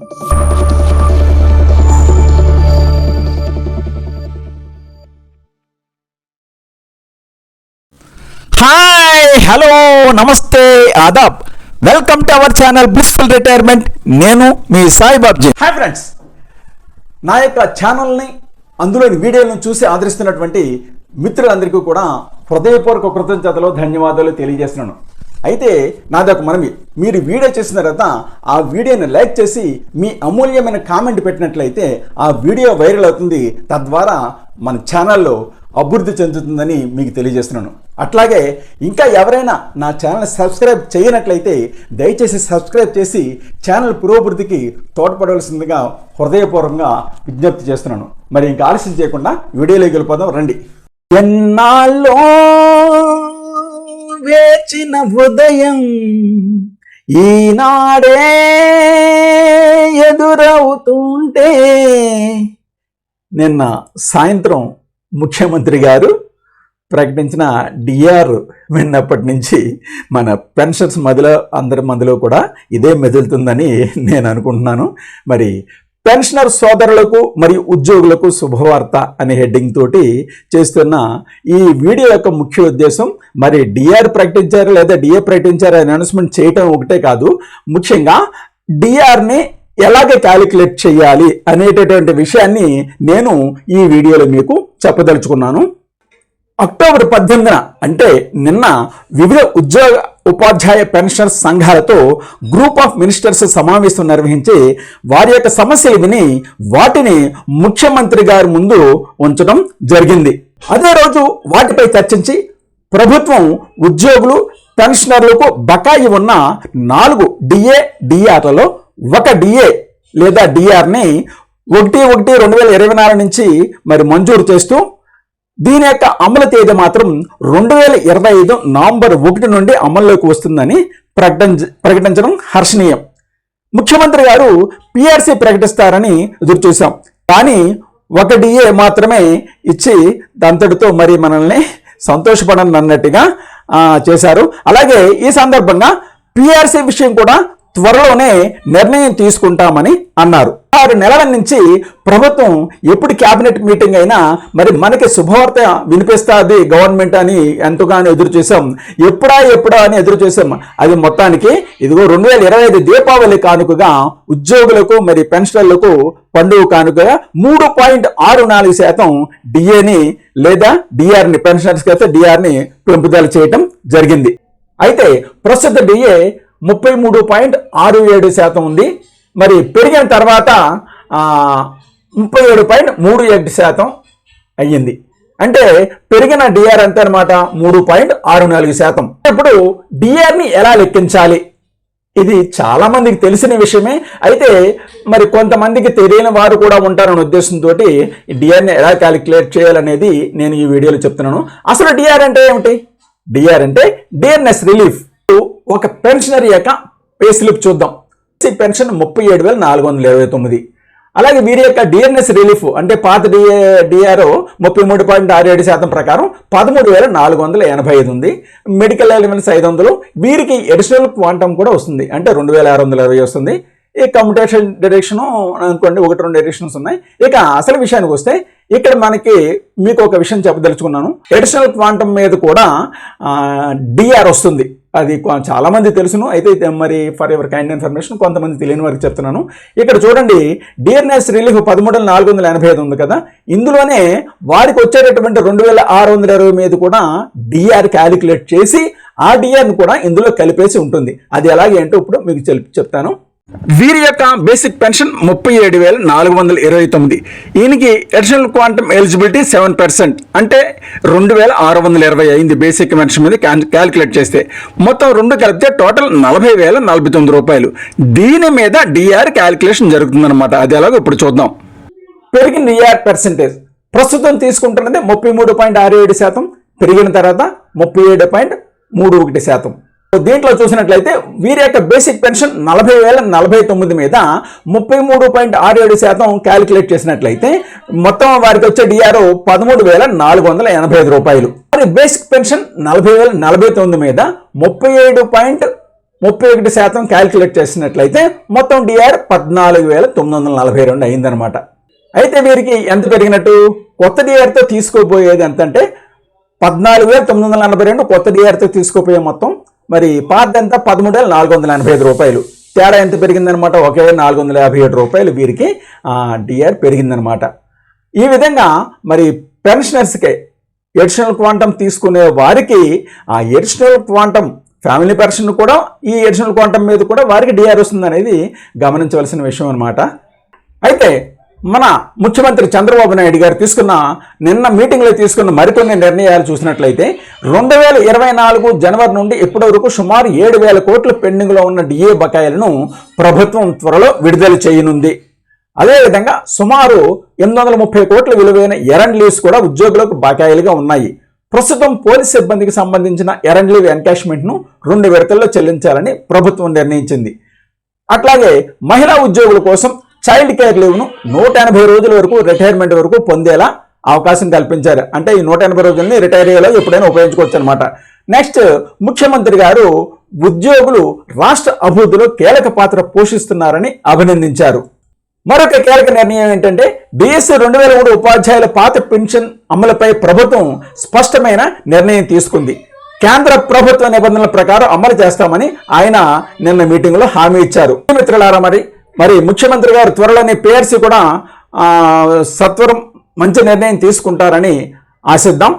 Hi hello నమస్తే Aadab. Welcome to our channel blissful retirement నేను మీ సాయి బాబ్జీ. హాయ్ ఫ్రెండ్స్ నా యొక్క ఛానల్ని అందులోని వీడియోలను చూసి ఆదరిస్తున్నటువంటి మిత్రులందరికీ కూడా హృదయపూర్వక కృతజ్ఞతలు ధన్యవాదాలు తెలియజేస్తున్నాను. అయితే నాదొక మనవి. మీరు వీడియో చేసిన తర్వాత ఆ వీడియోని లైక్ చేసి మీ అమూల్యమైన కామెంట్ పెట్టినట్లయితే ఆ వీడియో వైరల్ అవుతుంది. తద్వారా మన ఛానల్లో అభివృద్ధి చెందుతుందని మీకు తెలియజేస్తున్నాను. అట్లాగే ఇంకా ఎవరైనా నా ఛానల్ సబ్స్క్రైబ్ చేయనట్లయితే దయచేసి సబ్స్క్రైబ్ చేసి ఛానల్ పురోభివృద్ధికి తోడ్పడవలసిందిగా హృదయపూర్వకంగా విజ్ఞప్తి చేస్తున్నాను. మరి ఇంకా ఆలస్యం చేయకుండా వీడియోలోకి వెళ్ళిపోదాం. రండి. ఎన్నాళ్ళో వేచిన ఉదయం ఈనాడే ఎదురవుతుంటే నిన్న సాయంత్రం ముఖ్యమంత్రి గారు ప్రకటించిన డిఆర్ విన్నప్పటి నుంచి మన పెన్షన్స్ మధ్యలో అందరి మందిలో కూడా ఇదే మెదులుతుందని నేను అనుకుంటున్నాను. మరి పెన్షనర్ సోదరులకు మరియు ఉద్యోగులకు శుభవార్త అనే హెడ్డింగ్ తోటి చేస్తున్న ఈ వీడియో యొక్క ముఖ్య ఉద్దేశం మరి డిఆర్ ప్రకటించారు లేదా డిఏ ప్రకటించారు అని అనౌన్స్మెంట్ చేయటం ఒకటే కాదు. ముఖ్యంగా డిఆర్ని ఎలాగ క్యాలిక్యులేట్ చేయాలి అనేటటువంటి విషయాన్ని నేను ఈ వీడియోలో మీకు చెప్పదలుచుకున్నాను. అక్టోబర్ పద్దెనిమిదిన అంటే నిన్న వివిధ ఉద్యోగ ఉపాధ్యాయ పెన్షనర్స్ సంఘాలతో గ్రూప్ ఆఫ్ మినిస్టర్స్ సమావేశం నిర్వహించి వారి యొక్క సమస్యలు విని వాటిని ముఖ్యమంత్రి గారి ముందు ఉంచడం జరిగింది. అదే రోజు వాటిపై చర్చించి ప్రభుత్వం ఉద్యోగులు పెన్షనర్లకు బకాయి ఉన్న నాలుగు డిఏ డిఆర్లలో ఒక డిఏ లేదా డిఆర్ని ఒకటి ఒకటి రెండు వేల ఇరవై నాలుగు నుంచి మరి మంజూరు చేస్తూ దీని యొక్క అమలు తేదీ మాత్రం రెండు వేల ఇరవై ఐదు నవంబర్ ఒకటి నుండి అమల్లోకి వస్తుందని ప్రకటించ ప్రకటించడం హర్షణీయం. ముఖ్యమంత్రి గారు పిఆర్సీ ప్రకటిస్తారని ఎదురుచూశాం కానీ ఒక డిఏ మాత్రమే ఇచ్చి దంతటితో మరి మనల్ని సంతోషపడనన్నట్టుగా చేశారు. అలాగే ఈ సందర్భంగా పిఆర్సీ విషయం కూడా త్వరలోనే నిర్ణయం తీసుకుంటామని అన్నారు. ఆరు నెలల నుంచి ప్రభుత్వం ఎప్పుడు క్యాబినెట్ మీటింగ్ అయినా మరి మనకి శుభవార్త వినిపిస్తుంది గవర్నమెంట్ అని ఎంతగానో ఎదురు చూసాం. ఎప్పుడా ఎప్పుడా అని ఎదురు చూసాం. అది మొత్తానికి ఇదిగో రెండు వేల ఇరవై ఐదు దీపావళి కానుకగా ఉద్యోగులకు మరి పెన్షనర్లకు పండుగ కానుకగా మూడు పాయింట్ ఆరు నాలుగు శాతం డిఏని లేదా డిఆర్ని పెన్షనర్స్కి అయితే డిఆర్ని పెంపుదల చేయటం జరిగింది. అయితే ప్రస్తుత డిఏ ముప్పై మూడు పాయింట్ ఆరు ఏడు శాతం ఉంది. మరి పెరిగిన తర్వాత ముప్పై ఏడు పాయింట్ మూడు ఏడు శాతం అయ్యింది. అంటే పెరిగిన డిఆర్ ఎంత అనమాట మూడు పాయింట్ ఆరు నాలుగు శాతం. ఇప్పుడు డిఆర్ని ఎలా లెక్కించాలి? ఇది చాలామందికి తెలిసిన విషయమే. అయితే మరి కొంతమందికి తెలియని వారు కూడా ఉంటారనే ఉద్దేశంతో డిఆర్ని ఎలా క్యాలిక్యులేట్ చేయాలనేది నేను ఈ వీడియోలో చెప్తున్నాను. అసలు డిఆర్ అంటే ఏమిటి? డిఆర్ అంటే డిఆర్నెస్ రిలీఫ్. ఒక పెన్షనర్ యొక్క పే స్లిప్ చూద్దాం. ఈ పెన్షన్ ముప్పై ఏడు వేల నాలుగు వందల ఇరవై తొమ్మిది. అలాగే వీరి యొక్క డిఎన్ఎస్ రిలీఫ్ అంటే పాత డిఏ డిఆర్ ముప్పై మూడు పాయింట్ ఆరు ఏడు శాతం ప్రకారం పదమూడు వేల నాలుగు వందల ఎనభై ఐదు ఉంది. మెడికల్ ఎలిమెంట్స్ ఐదు వందలు. వీరికి ఎడిషనల్ క్వాంటమ్ కూడా వస్తుంది. అంటే రెండు వేల ఆరు వందల ఇరవై వస్తుంది. ఈ కమ్యూటేషన్ డైరెక్షన్ అనుకోండి ఒకటి రెండు డైరెక్షన్స్ ఉన్నాయి. ఇక అసలు విషయానికి వస్తే ఇక్కడ మనకి మీకు ఒక విషయం చెప్పదలుచుకున్నాను. ఎడిషనల్ క్వాంటమ్ మీద కూడా డిఆర్ వస్తుంది. అది కొ- తెలుసును. అయితే ఇది మరి ఫర్ ఎవర్ కైండ్ ఇన్ఫర్మేషన్ కొంతమంది తెలియని వారికి చెప్తున్నాను. ఇక్కడ చూడండి డిఆర్ఎస్ రిలీఫ్ పదమూడు నాలుగు వందల ఎనభై ఐదు ఉంది కదా. ఇందులోనే వారికి వచ్చేటటువంటి రెండు వేల ఆరు వందల ఇరవై మీద కూడా డిఆర్ క్యాలిక్యులేట్ చేసి ఆ డిఆర్ని కూడా ఇందులో కలిపేసి ఉంటుంది. అది ఎలాగే ఏంటో ఇప్పుడు మీకు చెప్- చెప్తాను. వీరి యొక్క బేసిక్ పెన్షన్ ముప్పై ఏడు వేల నాలుగు వందల ఇరవై తొమ్మిది. ఈయనకి additional quantum eligibility seven percent. అంటే రెండు వేల ఆరు వందల ఇరవై అయింది బేసిక్ పెన్షన్ మీద క్యాల్కులేట్ చేస్తే మొత్తం రెండు కలిపితే టోటల్ నలభై వేల నలభై తొమ్మిది రూపాయలు. దీని మీద డిఆర్ క్యాల్కులేషన్ జరుగుతుందన్నమాట. అది ఎలాగో ఇప్పుడు చూద్దాం. పెరిగిన డిఆర్ పర్సెంటేజ్. ప్రస్తుతం తీసుకుంటున్నది ముప్పై మూడు పాయింట్ ఆరు ఏడు శాతం. పెరిగిన తర్వాత ముప్పై ఏడు పాయింట్ మూడు ఒకటి శాతం. దీంట్లో చూసినట్లయితే వీరి యొక్క బేసిక్ పెన్షన్ నలభై వేల నలభై తొమ్మిది మీద ముప్పై మూడు పాయింట్ ఆరు ఏడు శాతం క్యాలిక్యులేట్ చేసినట్లయితే మొత్తం వారికి వచ్చే డిఆర్ పదమూడు వేల నాలుగు వందల ఎనభై ఐదు రూపాయలు. మరి బేసిక్ పెన్షన్ నలభై వేల నలభై తొమ్మిది మీద ముప్పై ఏడు పాయింట్ ముప్పై ఒకటి శాతం క్యాలిక్యులేట్ చేసినట్లయితే మొత్తం డిఆర్ పద్నాలుగు వేల తొమ్మిది వందల నలభై రెండు అయిందనమాట అయితే వీరికి ఎంత పెరిగినట్టు? కొత్త డిఆర్తో తీసుకోబోయేది ఎంత అంటే పద్నాలుగు వేల తొమ్మిది వందల నలభై రెండు కొత్త డిఆర్తో తీసుకోపోయే మొత్తం మరి పాత ఎంత పదమూడు వేల నాలుగు వందల ఎనభై ఐదు రూపాయలు. తేడా ఎంత పెరిగిందనమాట ఒకే నాలుగు వందల యాభై ఏడు రూపాయలు వీరికి డిఆర్ పెరిగిందనమాట ఈ విధంగా మరి పెన్షనర్స్కే ఎడిషనల్ క్వాంటమ్ తీసుకునే వారికి ఆ ఎడిషనల్ క్వాంటమ్ ఫ్యామిలీ పెన్షన్ కూడా ఈ ఎడిషనల్ క్వాంటమ్ మీద కూడా వారికి డిఆర్ వస్తుంది అనేది గమనించవలసిన విషయం అనమాట అయితే మన ముఖ్యమంత్రి చంద్రబాబు నాయుడు గారు తీసుకున్న నిన్న మీటింగ్లో తీసుకున్న మరికొన్ని నిర్ణయాలు చూసినట్లయితే రెండు వేల ఇరవై నాలుగు జనవరి నుండి ఇప్పటి వరకు సుమారు ఏడు వేల కోట్ల పెండింగ్లో ఉన్న డిఏ బకాయిలను ప్రభుత్వం త్వరలో విడుదల చేయనుంది. అదేవిధంగా సుమారు ఎనిమిది వందల ముప్పై కోట్ల విలువైన ఎరండ్ లీవ్స్ కూడా ఉద్యోగులకు బకాయిలుగా ఉన్నాయి. ప్రస్తుతం పోలీస్ సిబ్బందికి సంబంధించిన ఎరండ్ లీవ్ ఎన్కాష్మెంట్ను రెండు విడతల్లో చెల్లించాలని ప్రభుత్వం నిర్ణయించింది. అట్లాగే మహిళా ఉద్యోగుల కోసం చైల్డ్ కేర్ లీవ్ను నూట ఎనభై రోజుల వరకు రిటైర్మెంట్ వరకు పొందేలా అవకాశం కల్పించారు. అంటే ఈ నూట ఎనభై రోజుల్ని రిటైర్ అయ్యేలా ఎప్పుడైనా ఉపయోగించుకోవచ్చు అనమాట నెక్స్ట్ ముఖ్యమంత్రి గారు ఉద్యోగులు రాష్ట్ర అభివృద్ధిలో కీలక పాత్ర పోషిస్తున్నారని అభినందించారు. మరొక కీలక నిర్ణయం ఏంటంటే బీఎస్సీ రెండు వేల మూడు ఉపాధ్యాయుల పాత పెన్షన్ అమలుపై ప్రభుత్వం స్పష్టమైన నిర్ణయం తీసుకుంది. కేంద్ర ప్రభుత్వ నిబంధనల ప్రకారం అమలు చేస్తామని ఆయన నిన్న మీటింగ్లో హామీ ఇచ్చారు. మిత్రులారా మరి మరి ముఖ్యమంత్రి గారు త్వరలోనే పిఆర్సీ కూడా సత్వరం మంచి నిర్ణయం తీసుకుంటారని ఆశిద్దాం.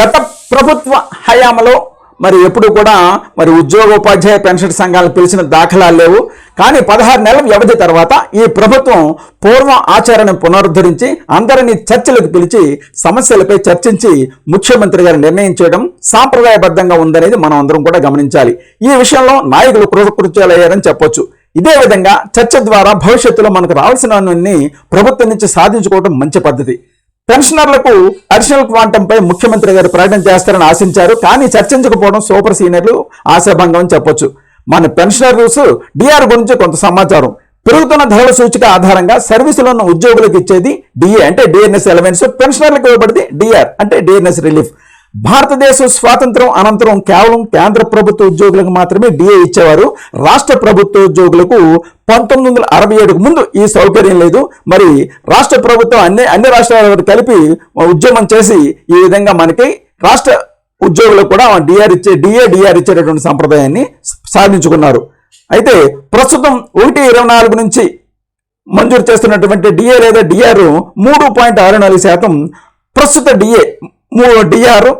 గత ప్రభుత్వ హయాంలో మరి ఎప్పుడు కూడా మరి ఉద్యోగోపాధ్యాయ పెన్షన్ సంఘాలు పిలిచిన దాఖలాలు లేవు. కానీ పదహారు నెలల వ్యవధి తర్వాత ఈ ప్రభుత్వం పూర్వ ఆచరణను పునరుద్ధరించి అందరినీ చర్చలకు పిలిచి సమస్యలపై చర్చించి ముఖ్యమంత్రి గారు నిర్ణయం చేయడం సాంప్రదాయబద్ధంగా ఉందనేది మనం అందరం కూడా గమనించాలి. ఈ విషయంలో నాయకులు కృతకృత్యాలయ్యారని చెప్పొచ్చు. ఇదే విధంగా చర్చ ద్వారా భవిష్యత్తులో మనకు రావాల్సినవన్నీ ప్రభుత్వం నుంచి సాధించుకోవడం మంచి పద్ధతి. పెన్షనర్లకు అడిషనల్ క్వాంటంపై ముఖ్యమంత్రి గారు ప్రకటన చేస్తారని ఆశించారు కానీ చర్చించకపోవడం సూపర్ సీనియర్లు ఆశాభంగం అని చెప్పొచ్చు. మన పెన్షనర్స్ డిఆర్ గురించి కొంత సమాచారం. పెరుగుతున్న ధరల సూచిక ఆధారంగా సర్వీసులో ఉన్న ఉద్యోగులకు ఇచ్చేది డిఏ అంటే డిఎన్ఎస్ ఎలవెన్స్. పెన్షనర్లకు ఇవ్వబడింది డిఆర్ అంటే డిఎన్ఎస్ రిలీఫ్. భారతదేశం స్వాతంత్రం అనంతరం కేవలం కేంద్ర ప్రభుత్వ ఉద్యోగులకు మాత్రమే డిఏ ఇచ్చేవారు. రాష్ట్ర ప్రభుత్వ ఉద్యోగులకు పంతొమ్మిది వందల అరవై ఏడుకు ముందు ఈ సౌకర్యం లేదు. మరి రాష్ట్ర ప్రభుత్వం అన్ని అన్ని రాష్ట్రాల వారు కలిపి ఉద్యమం చేసి ఈ విధంగా మనకి రాష్ట్ర ఉద్యోగులకు కూడా డిఆర్ ఇచ్చే డిఏ డిఆర్ ఇచ్చేటటువంటి సంప్రదాయాన్ని సాధించుకున్నారు. అయితే ప్రస్తుతం ఒకటి ఇరవై నాలుగు నుంచి మంజూరు చేస్తున్నటువంటి డిఏ లేదా డిఆర్ మూడు పాయింట్ ఆరు నాలుగు శాతం ప్రస్తుత డిఏ డిఆర్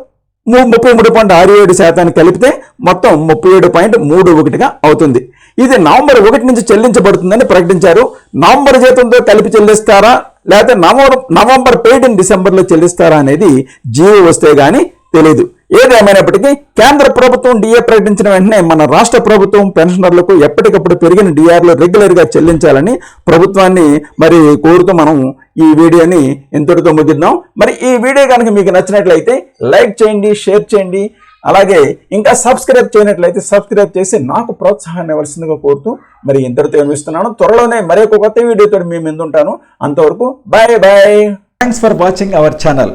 ముప్పై మూడు పాయింట్ ఆరు ఏడు శాతాన్ని కలిపితే మొత్తం ముప్పై ఏడు పాయింట్ మూడు ఒకటిగా అవుతుంది. ఇది నవంబర్ ఒకటి నుంచి చెల్లించబడుతుందని ప్రకటించారు. నవంబర్ జీతంతో కలిపి చెల్లిస్తారా? లేకపోతే నవంబర్ నవంబర్ పెయిడ్ ఇన్ డిసెంబర్లో చెల్లిస్తారా అనేది జీవో వస్తే గానీ తెలియదు ఏదేమైనప్పటికీ కేంద్ర ప్రభుత్వం డిఏ ప్రకటించిన వెంటనే మన రాష్ట్ర ప్రభుత్వం పెన్షనర్లకు ఎప్పటికప్పుడు పెరిగిన డిఆర్లు రెగ్యులర్గా చెల్లించాలని ప్రభుత్వాన్ని మరి కోరుతూ మనం ఈ వీడియోని ఇంతటితో ముగిద్దాం. మరి ఈ వీడియో కనుక మీకు నచ్చినట్లయితే లైక్ చేయండి షేర్ చేయండి. అలాగే ఇంకా సబ్స్క్రైబ్ చేయనట్లయితే సబ్స్క్రైబ్ చేసి నాకు ప్రోత్సాహాన్ని ఇవ్వాల్సిందిగా కోరుతూ మరి ఇంతటితో ఏమిస్తున్నాను త్వరలోనే మరొక కొత్త వీడియోతో మీ ముందుంటాను. అంతవరకు bye bye thanks for watching our channel